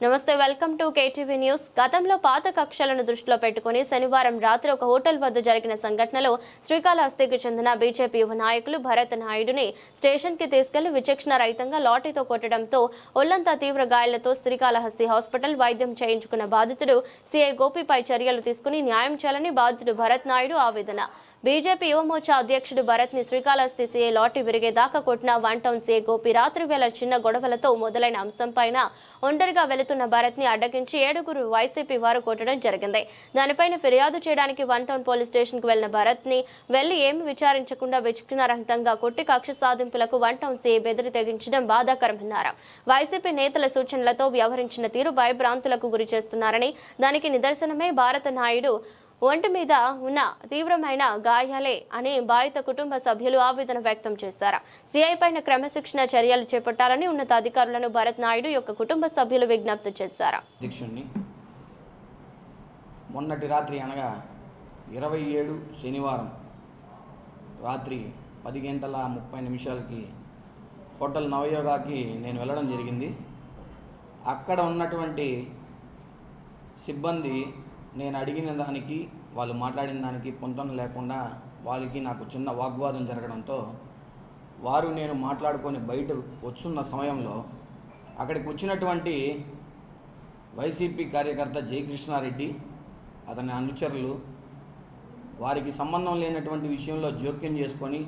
నమస్తే welcome to KTV news. గతంలో పాత కక్షలను దృష్టిలో పెట్టుకుని శనివారం రాత్రి ఒక హోటల్ వద్ద జరిగిన సంఘటనలో శ్రీకాళహస్తికి చెందిన బీజేపీ యువ నాయకులు భరత్ నాయుడుని స్టేషన్కి తీసుకెళ్ళి విచక్షణ రహితంగా లాఠీతో కొట్టడంతో ఒళ్ళంతా తీవ్ర గాయాలతో శ్రీకాళహస్తి హాస్పిటల్ వైద్యం చేయించుకున్న బాధితుడు సీఐ గోపిపై చర్యలు తీసుకుని న్యాయం చేయాలని బాధితుడు భరత్ నాయుడు ఆవేదన. బీజేపీ యువమోర్చా అధ్యక్షుడు భరత్ని శ్రీకాళహస్తి సీఏ లాటి విరిగేదాకా కొట్టిన వన్ టౌన్ సీఏ గోపి రాత్రి వేళ చిన్న గొడవలతో మొదలైన అంశంపైన ఒంటరిగా వెళుతున్న భరత్ని అడ్డగించి ఏడుగురు వైసీపీ వారు కొట్టడం జరిగింది. దానిపైన ఫిర్యాదు చేయడానికి వన్ టౌన్ పోలీస్ స్టేషన్కు వెళ్ళిన భరత్ని వెళ్ళి ఏమి విచారించకుండా విచక్షణారహితంగా కొట్టి కక్ష సాధింపులకు వన్ టౌన్ సీఏ బెదిరి తెగించడం బాధాకరమన్నారు. వైసీపీ నేతల సూచనలతో వ్యవహరించిన తీరు భయభ్రాంతులకు గురి చేస్తున్నారని దానికి నిదర్శనమే భారత నాయుడు ఒంటి మీద ఉన్న తీవ్రమైన గాయాలే అని బాధిత కుటుంబ సభ్యులు ఆవేదన వ్యక్తం చేశారు. సిఐ పైన క్రమశిక్షణ చర్యలు చేపట్టాలని ఉన్నతాధికారులను భరత్ నాయుడు యొక్క కుటుంబ సభ్యులు విజ్ఞప్తి చేశారు. మొన్నటి రాత్రి అనగా ఇరవై ఏడు శనివారం రాత్రి పది గంటల ముప్పై నిమిషాలకి హోటల్ నవయోగాకి నేను వెళ్ళడం జరిగింది. అక్కడ ఉన్నటువంటి సిబ్బంది నేను అడిగిన దానికి వాళ్ళు మాట్లాడిన దానికి పొంతన లేకుండా వాళ్ళకి నాకు చిన్న వాగ్వాదం జరగడంతో వారు నేను మాట్లాడుకొని బయట వచ్చున్న సమయంలో అక్కడికి వచ్చినటువంటి వైసీపీ కార్యకర్త జయకృష్ణారెడ్డి అతని అనుచరులు వారికి సంబంధం లేనటువంటి విషయంలో జోక్యం చేసుకొని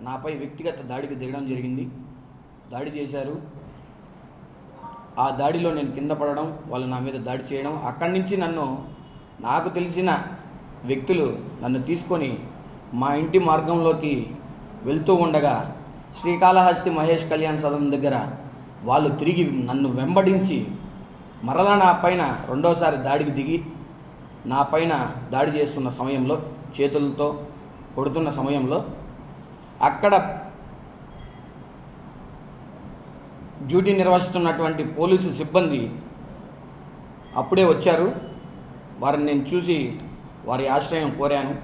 నాపై వ్యక్తిగత దాడికి దిగడం జరిగింది. దాడి చేశారు. ఆ దాడిలో నేను కింద పడడం వాళ్ళు నా మీద దాడి చేయడం అక్కడి నుంచి నన్ను నాకు తెలిసిన వ్యక్తులు నన్ను తీసుకొని మా ఇంటి మార్గంలోకి వెళ్తూ ఉండగా శ్రీకాళహస్తి మహేష్ కళ్యాణ్ సదన్ దగ్గర వాళ్ళు తిరిగి నన్ను వెంబడించి మరలా నా పైన రెండోసారి దాడికి దిగి నా పైన దాడి చేస్తున్న సమయంలో చేతులతో కొడుతున్న సమయంలో అక్కడ డ్యూటీ నిర్వహిస్తున్నటువంటి పోలీసు సిబ్బంది అప్పుడే వచ్చారు. వారిని నేను చూసి వారి ఆశ్రయం కోరాను.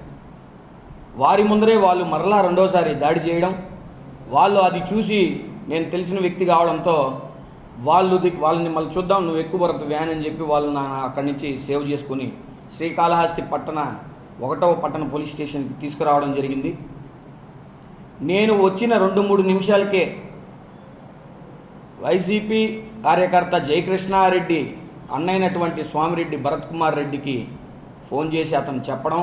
వారి ముందరే వాళ్ళు మరలా రెండోసారి దాడి చేయడం వాళ్ళు అది చూసి నేను తెలిసిన వ్యక్తి కావడంతో వాళ్ళు వాళ్ళని మళ్ళీ చూద్దాం నువ్వు ఎక్కువ వరకు వ్యాన్ అని చెప్పి వాళ్ళు నా అక్కడి నుంచి సేవ్ చేసుకుని శ్రీకాళహస్తి పట్టణ ఒకటవ పట్టణ పోలీస్ స్టేషన్కి తీసుకురావడం జరిగింది. నేను వచ్చిన రెండు మూడు నిమిషాలకే వైసీపీ కార్యకర్త జయకృష్ణారెడ్డి అన్నైనటువంటి స్వామిరెడ్డి భరత్ కుమార్ రెడ్డికి ఫోన్ చేసి అతను చెప్పడం.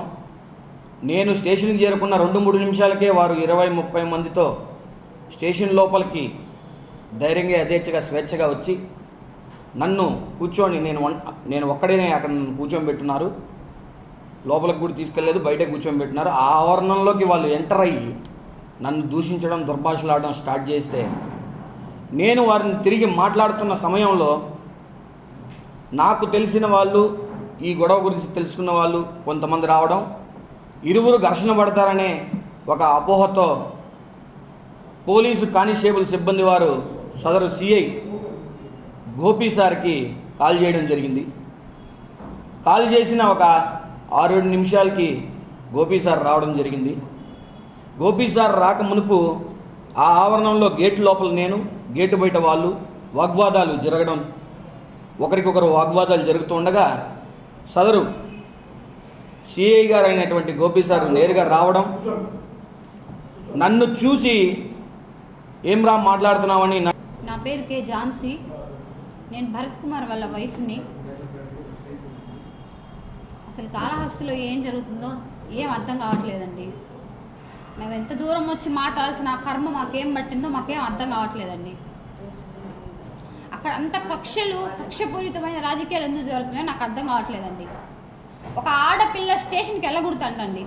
నేను స్టేషన్కి చేరుకున్న రెండు మూడు నిమిషాలకే వారు ఇరవై ముప్పై మందితో స్టేషన్ లోపలికి ధైర్యంగా యథేచ్ఛగా స్వేచ్ఛగా వచ్చి నన్ను కూర్చొని నేను వన్ నేను ఒక్కడేనే అక్కడ నన్ను కూర్చొని పెట్టున్నారు లోపలికి కూడా తీసుకెళ్ళలేదు బయట కూర్చొని పెట్టినారు ఆ ఆవరణంలోకి వాళ్ళు ఎంటర్ అయ్యి నన్ను దూషించడం దుర్భాషలాడడం స్టార్ట్ చేస్తే నేను వారిని తిరిగి మాట్లాడుతున్న సమయంలో నాకు తెలిసిన వాళ్ళు ఈ గొడవ గురించి తెలుసుకున్న వాళ్ళు కొంతమంది రావడం ఇరువురు ఘర్షణ పడతారనే ఒక అపోహతో పోలీసు కానిస్టేబుల్ సిబ్బంది వారు సదరు సిఐ గోపి సార్కి కాల్ చేయడం జరిగింది. కాల్ చేసిన ఒక ఆరు ఏడు నిమిషాలకి గోపి సార్ రావడం జరిగింది. గోపి సార్ రాక మునుపు ఆ ఆవరణంలో గేట్ లోపల నేను గేటు బయట వాళ్ళు వాగ్వాదాలు జరగడం ఒకరికొకరు వాగ్వాదాలు జరుగుతూ ఉండగా సదరు సిఐ గారు అయినటువంటి గోపి సార్ నేరుగా రావడం నన్ను చూసి ఏం రా మాట్లాడుతున్నామని నా- పేరు కే ఝాన్సీ. నేను భరత్ కుమార్ వాళ్ళ వైఫ్ని. అసలు కాళహస్తిలో ఏం జరుగుతుందో ఏం అర్థం కావట్లేదండి. మేము ఎంత దూరం వచ్చి మాట్లాడాల్సిన ఆ కర్మ మాకేం పట్టిందో మాకేం అర్థం కావట్లేదండి. అక్కడ అంత కక్షలు కక్షపూరితమైన రాజకీయాలు ఎందుకు జరుగుతున్నాయో నాకు అర్థం కావట్లేదండి. ఒక ఆడపిల్ల స్టేషన్కి వెళ్ళకూడదంటండి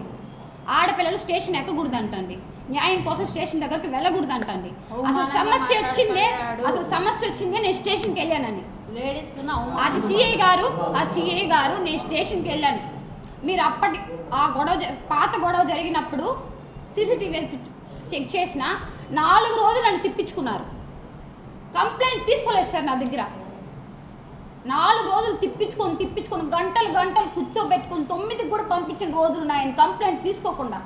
ఆడపిల్లలు స్టేషన్ ఎక్కకూడదంటండి న్యాయం కోసం స్టేషన్ దగ్గరికి వెళ్ళకూడదంటండి అసలు సమస్య వచ్చిందే అసలు సమస్య వచ్చిందే నేను స్టేషన్కి వెళ్ళానని. అది సిఐ గారు ఆ సిఐ గారు నేను స్టేషన్కి వెళ్ళాను. మీరు అప్పటి ఆ గొడవ పాత గొడవ జరిగినప్పుడు సీసీటీవీ చెక్ చేసిన నాలుగు రోజులు నన్ను తిప్పించుకున్నారు. కంప్లైంట్ తీసుకోలేదు సార్ నా దగ్గర. నాలుగు రోజులు తిప్పించుకొని తిప్పించుకొని గంటలు గంటలు కూర్చోబెట్టుకొని తొమ్మిదికి కూడా పంపించిన రోజులు ఉన్నాయని కంప్లైంట్ తీసుకోకుండా.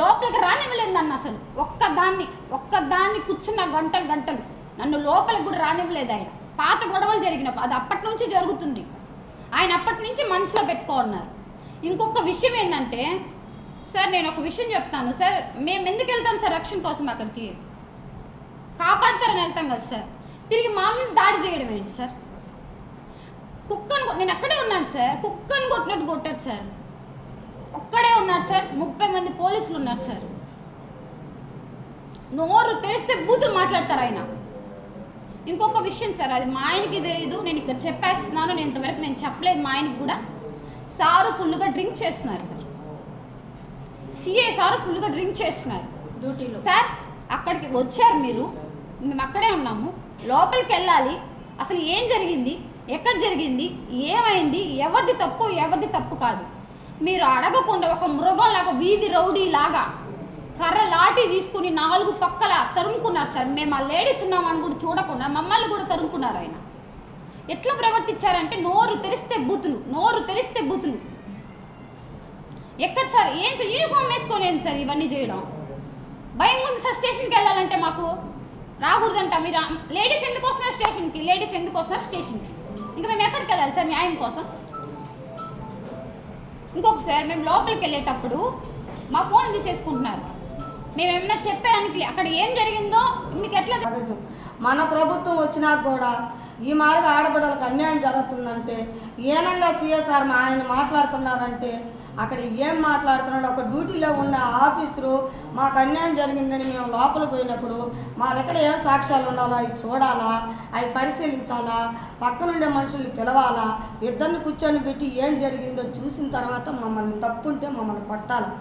లోపలికి రానివ్వలేదు నన్ను అసలు. ఒక్కదాన్ని ఒక్కదాన్ని కూర్చున్న గంటలు గంటలు. నన్ను లోపలికి కూడా రానివ్వలేదు ఆయన. పాత గొడవలు జరిగినప్పుడు అది అప్పటి నుంచి జరుగుతుంది. ఆయన అప్పటి నుంచి మనసులో పెట్టుకోన్నారు ఇంకొక విషయం ఏంటంటే సార్ నేను ఒక విషయం చెప్తాను. సార్ మేము ఎందుకు వెళ్తాం సార్ రక్షణ కోసం అక్కడికి? కాపాడతారని వెళ్తాం కదా సార్. తిరిగి మా మీద దాడి చేయడం ఏంటి సార్? కుక్కను నేను అక్కడే ఉన్నాను సార్. కుక్కను కొట్టినట్టు కొట్టారు సార్. ఒక్కడే ఉన్నారు సార్. ముప్పై మంది పోలీసులు ఉన్నారు సార్. నోరు తెరిస్తే బూతులు మాట్లాడతారు ఆయన. ఇంకొక విషయం సార్ అది మా ఆయనకి తెలియదు. నేను ఇక్కడ చెప్పేస్తున్నాను. నేను ఇంతవరకు నేను చెప్పలేదు మా ఆయనకి కూడా. సారు ఫుల్గా డ్రింక్ చేస్తున్నారు సార్. సిఏ సారు ఫుల్గా డ్రింక్ చేస్తున్నారు. డ్యూటీలో. సార్ అక్కడికి వచ్చారు మీరు. మేము అక్కడే ఉన్నాము. లోపలికి వెళ్ళాలి అసలు ఏం జరిగింది? ఎక్కడ జరిగింది? ఏమైంది? ఎవరిది తప్పు? ఎవరిది తప్పు కాదు. మీరు అడగకుండా ఒక మృగంలాగా వీధి రౌడీ లాగా కర్ర లాఠీ తీసుకుని నాలుగు పక్కల తరుముకున్నారు సార్. మేము ఆ లేడీస్ ఉన్నామని కూడా చూడకుండా మమ్మల్ని కూడా తరుముకున్నారు ఆయన. ఎట్లా ప్రవర్తించారంటే నోరు తెరిస్తే బూతులు నోరు తెరిస్తే బూతులు. ఎక్కడ సార్? ఏం సార్? యూనిఫామ్ వేసుకోలేదు సార్ ఇవన్నీ చేయడం? భయం ఉంది సార్. స్టేషన్కి వెళ్ళాలంటే మాకు రాకూడదంట. మీరు లేడీస్ ఎందుకు వస్తున్నారు స్టేషన్కి? లేడీస్ ఎందుకు వస్తున్నారు స్టేషన్కి? ఇంకా మేము ఎక్కడికి వెళ్ళాలి సార్ న్యాయం కోసం? ఇంకొక సార్ మేము లోపలికి వెళ్ళేటప్పుడు మా ఫోన్ తీసేసుకుంటున్నారు. మేము చెప్పడానికి అక్కడ ఏం జరిగిందో మీకు ఎట్లా మన ప్రభుత్వం వచ్చినా కూడా ఈ మార్గ ఆడబిడ్డలకు అన్యాయం జరుగుతుందంటే ఏనంగా సిఎస్ఆర్ మా ఆయన మాట్లాడుతున్నారంటే అక్కడ ఏం మాట్లాడుతున్నాడు ఒక డ్యూటీలో ఉన్న ఆఫీసరు మాకు అన్యాయం జరిగిందని మేము లోపల పోయినప్పుడు మా దగ్గర ఏం సాక్ష్యాలు ఉండాలా? అవి చూడాలా? అవి పరిశీలించాలా? పక్కనుండే మనుషుల్ని పిలవాలా? ఇద్దరిని కూర్చొని పెట్టి ఏం జరిగిందో చూసిన తర్వాత మమ్మల్ని తప్పుంటే మమ్మల్ని కొట్టాలి.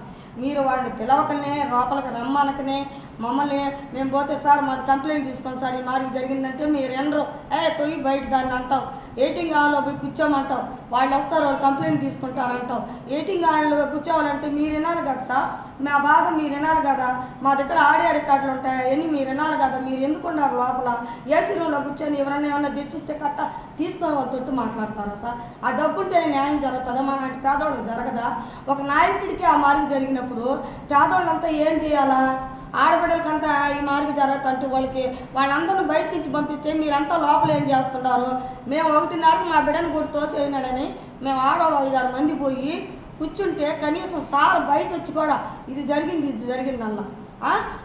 మీరు వాళ్ళని పిలవకనే లోపలికి రమ్మనకనే మమ్మల్ని మేము పోతే సార్ మాది కంప్లైంట్ తీసుకోండి సార్ ఈ మార్కి జరిగిందంటే మీరు ఎనరు ఏ తొయ్యి బయట దాన్ని అంటావు ఎయిటింగ్ హాల్లో పోయి కూర్చోమంటావు వాళ్ళు వస్తారు వాళ్ళు కంప్లైంట్ తీసుకుంటారంటావు. ఎయిటింగ్ హాల్లో కూర్చోవాలంటే మీరు వినాలి కదా సార్? మా బాధ మీరు వినాలి కదా? మా దగ్గర ఆడియో రికార్డులు ఉంటాయి అవన్నీ మీరు వినాలి కదా? మీరు ఎందుకు ఉన్నారు లోపల? ఏసీ రూమ్లో కూర్చొని ఎవరైనా ఏమైనా తెచ్చిస్తే కట్ట తీసుకొని వాళ్ళ తొట్టు మాట్లాడతారా సార్? ఆ డబ్బుంటే న్యాయం జరుగుతుందా? మన అంటే పేదవాళ్ళకి జరగదా? ఒక నాయకుడికి ఆ మార్గం జరిగినప్పుడు పేదవాళ్ళంతా ఏం చేయాలా? ఆడబిడ్డలకంతా ఈ మార్గం జరుగుతుంటే వాళ్ళకి వాళ్ళందరిని బయట నుంచి పంపిస్తే మీరంతా లోపల ఏం చేస్తున్నారు మేము ఒకటిన్నరకు మా బిడ్డను కూడా తోసేసినాడని మేము ఆడవాళ్ళు ఐదారు మంది పోయి కూర్చుంటే కనీసం సార్ బయట వచ్చి కూడా ఇది జరిగింది ఇది జరిగింది అన్న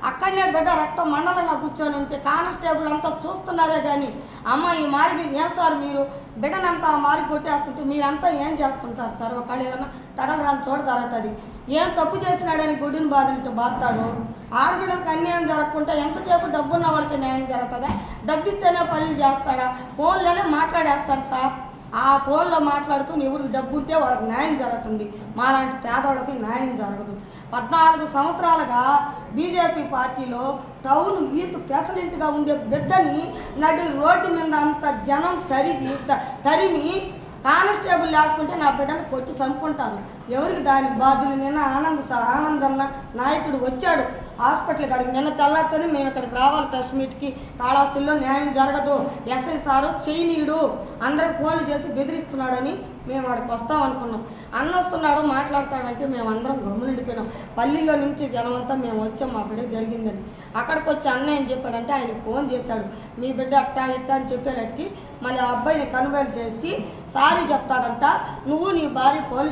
అక్కడనే బిడ్డ రక్తం మండలంగా కూర్చొని ఉంటే కానిస్టేబుల్ అంతా చూస్తున్నారే కానీ అమ్మ ఈ మారికి ఏం సార్ మీరు? బిడ్డనంతా ఆ మారి కొట్టేస్తుంటే మీరంతా ఏం చేస్తుంటారు? సార్ ఒకళ్ళు ఏదైనా తగలరాని చూడతారు అది ఏం తప్పు చేసినాడని గుడిని బాధింటే బాధతాడు? ఆడపిల్లలకు అన్యాయం జరగకుండా ఎంతసేపు డబ్బున్న వాళ్ళకి న్యాయం జరుగుతుందా? డబ్బిస్తేనే పనులు చేస్తాడా? ఫోన్లోనే మాట్లాడేస్తారు సార్. ఆ ఫోన్లో మాట్లాడుతూ ఎవరికి డబ్బు ఉంటే వాళ్ళకి న్యాయం జరుగుతుంది. మాలాంటి పేదవాళ్ళకి న్యాయం జరగదు. పద్నాలుగు సంవత్సరాలుగా బీజేపీ పార్టీలో టౌన్ యూత్ ప్రెసిడెంట్గా ఉండే బిడ్డని నడి రోడ్డు మీద అంత జనం తరిగి త- తరిమి కానిస్టేబుల్ లేకుంటే నా బిడ్డను కొట్టి చంపుకుంటాను. ఎవరికి దానికి బాధ్యులు నిన్న ఆనంద్ ఆనందన్న నాయకుడు వచ్చాడు. హాస్పిటల్ కాడికి నిన్న తెల్లారితోనే మేము ఇక్కడికి రావాలి ప్రెస్ మీట్కి. కాళాస్తిలో న్యాయం జరగదు. ఎస్ఐ సారు చేయనీయుడు. అందరికి ఫోన్లు చేసి బెదిరిస్తున్నాడని మేము వాడికి వస్తాం అనుకున్నాం. అన్న వస్తున్నాడు మాట్లాడతాడంటే మేము అందరం గమ్మునిండిపోయినాం పల్లిలో నుంచి జనమంతా మేము వచ్చాం మా బిడ్డ జరిగిందని. అక్కడికి వచ్చి అన్న ఏం చెప్పాడంటే ఆయనకి ఫోన్ చేశాడు. మీ బిడ్డ అట్టా ఇట్టా అని చెప్పేటట్టుకి మళ్ళీ ఆ అబ్బాయిని కనుగోలు చేసి సారీ చెప్తాడంట. నువ్వు నీ భార్య పోలీస్